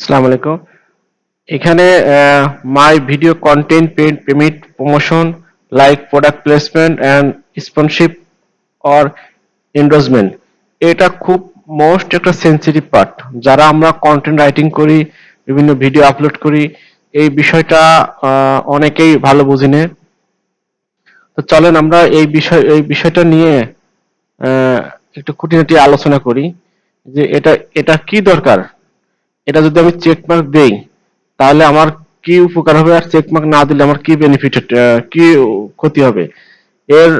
আসসালামু আলাইকুম। এখানে my video content paid payment promotion like product placement and sponsorship or endorsement এটা খুব মোস্ট একটা সেন্সিটিভ পার্ট যারা আমরা কন্টেন্ট রাইটিং করি, বিভিন্ন ভিডিও আপলোড করি, এই বিষয়টা অনেকেই ভালো বুঝি না তো চলেন আমরা এই বিষয় এই বিষয়টা নিয়ে একটু খুঁটিনাটি আলোচনা করি যে এটা এটা কি দরকার? এটা যদি আমি চেক মার্ক দেই, তাহলে আমার কি উপকার হবে আর চেক মার্ক না দিলে আমার কি বেনিফিট কি ক্ষতি হবে? এর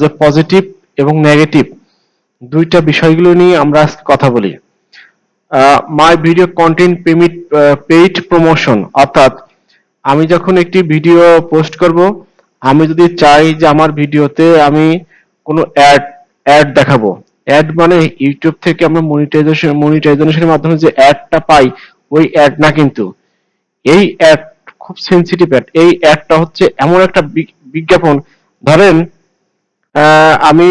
যে পজিটিভ এবং নেগেটিভ দুইটা বিষয়গুলো নিয়ে আমরা আজকে কথা বলি। My video content payment paid promotion অর্থাৎ আমি যখন একটি ভিডিও পোস্ট করব, আমি যদি চাই যে আমার ভিডিওতে আমি কোনো অ্যাড অ্যাড দেখাবো অ্যাড মানে ইউটিউব থেকে আমরা মনিটাইজেশন মনিটাইজেশনের মাধ্যমে যে অ্যাডটা পাই, ওই অ্যাড না কিন্তু। এই অ্যাড খুব সেনসিটিভ অ্যাড এই অ্যাডটা হচ্ছে এমন একটা বিজ্ঞাপন। ধরেন আমি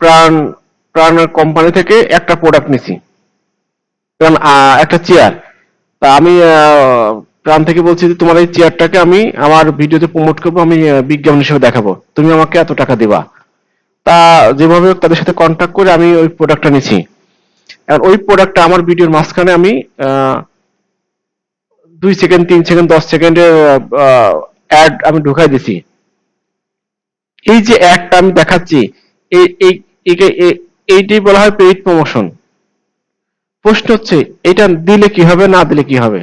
প্রাণ প্রাণ কোম্পানি থেকে একটা প্রোডাক্ট নিছি। প্রাণ একটা চেয়ার তা আমি প্রাণ থেকে বলছি যে তোমার এই চেয়ারটাকে আমি আমার ভিডিওতে প্রমোট করব, আমি বিজ্ঞাপন হিসেবে দেখাবো। তুমি আমাকে এত টাকা দিবা। তা যেভাবে তাদের সাথে কন্ট্যাক্ট করে আমি ওই প্রোডাক্টটা নিছি। আর ওই প্রোডাক্টটা আমার ভিডিওর মাঝখানে আমি দুই সেকেন্ড তিন সেকেন্ড দশ সেকেন্ডের অ্যাড আমি ঢুকাই দিছি। এই যে অ্যাডটা আমি দেখাচ্ছি, এই এই এইটাই বলা হয় পেইড প্রমোশন প্রশ্ন হচ্ছে, এটা দিলে কি হবে, না দিলে কি হবে?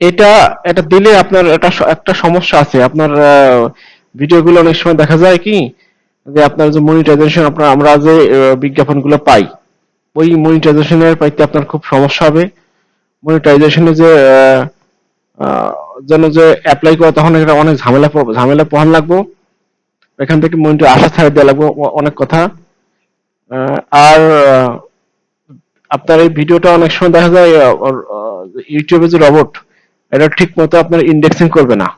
এটা এটা দিলে আপনার একটা একটা সমস্যা আছে। আপনার ভিডিওগুলো অনেক সময় দেখা যায় কি যে আপনার যে মনিটাইজেশন আপনার, আমরা যে বিজ্ঞাপনগুলো পাই, ওই মনিটাইজেশনের পাইতে আপনার খুব সমস্যা হবে। মনিটাইজেশনে যে জন্য যে অ্যাপ্লাই করে, তখন এটা অনেক ঝামেলা ঝামেলা পোহান লাগবো। এখান থেকে মনিটর আশা ছাড়া দেওয়া লাগবো অনেক কথা। আর আপনার এই ভিডিওটা অনেক সময় দেখা যায় ইউটিউবে যে রবট এটা ঠিক মতো আপনার ইন্ডেক্সিং করবে না।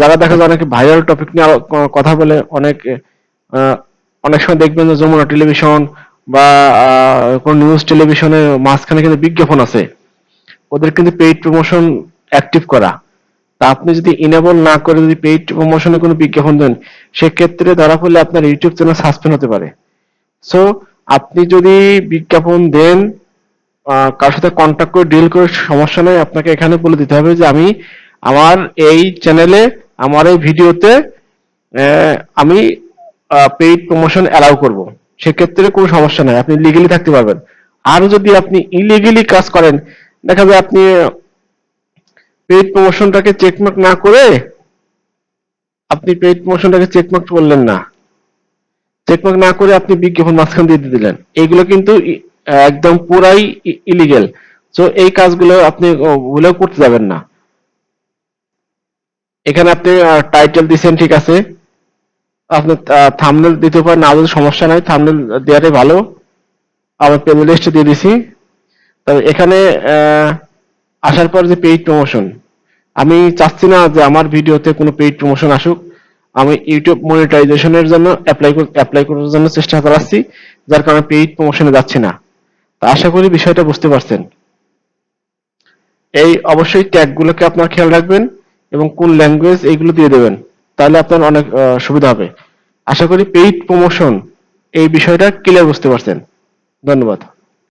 যারা দেখা যায় অনেক ভাইরাল টপিক নিয়ে কথা বলে, অনেক অনেক সময় দেখবেন যে যমুনা টেলিভিশন বা কোন নিউজ টেলিভিশনের মাঝখানে কিন্তু বিজ্ঞাপন আছে। ওদের কিন্তু পেইড প্রমোশন অ্যাক্টিভ করা। তা আপনি যদি ইনেবল না করে যদি পেইড প্রমোশনে কোনো বিজ্ঞাপন দেন, সেক্ষেত্রে ধরা পড়লে আপনার ইউটিউব চ্যানেল সাসপেন্ড হতে পারে। সো আপনি যদি বিজ্ঞাপন দেন কার সাথে কন্ট্যাক্ট করে ডিল করে সমস্যা নেই, আপনাকে এখানে বলে দিতে হবে যে আমি আমার এই চ্যানেলে আমার এই ভিডিওতে আমি পেইড প্রমোশন অ্যালাউ করব। সেক্ষেত্রে কোনো সমস্যা নাই, আপনি লিগেলি থাকতে পারবেন। আর যদি আপনি ইলিগেলি কাজ করেন, দেখা যায় আপনি পেইড প্রমোশনটাকে চেকমার্ক না করে, আপনি পেইড প্রমোশনটাকে চেকমার্ক করলেন না। চেকমার্ক না করে আপনি বিজ্ঞাপন মাঝখান দিয়ে দিলেন। এইগুলো কিন্তু একদম পুরাই ইলিগেল তো এই কাজগুলো আপনি ভুলেও করতে যাবেন না। এখানে আপনি টাইটেল দিচ্ছেন ঠিক আছে? আপনি থামনেল দিতে পারেন, না সমস্যা নাই থামনেল দেওয়াটাই ভালো। আমার প্লে লিস্ট দিয়ে দিছি। তবে এখানে আসার পর যে পেইড প্রমোশন আমি চাচ্ছি না যে আমার ভিডিওতে কোনো পেইড প্রমোশন আসুক। আমি ইউটিউব মনিটাইজেশনের জন্য অ্যাপ্লাই অ্যাপ্লাই করার জন্য চেষ্টা চালাচ্ছি, যার কারণে পেইড প্রমোশনে যাচ্ছে না। তা আশা করি বিষয়টা বুঝতে পারছেন। এই অবশ্যই ট্যাগ গুলোকে আপনার খেয়াল রাখবেন। এবং কোন ল্যাঙ্গুয়েজ এইগুলো দিয়ে দেবেন, তাহলে আপনার অনেক সুবিধা হবে। আশা করি পেইড প্রমোশন এই বিষয়টা ক্লিয়ার বুঝতে পারছেন। ধন্যবাদ।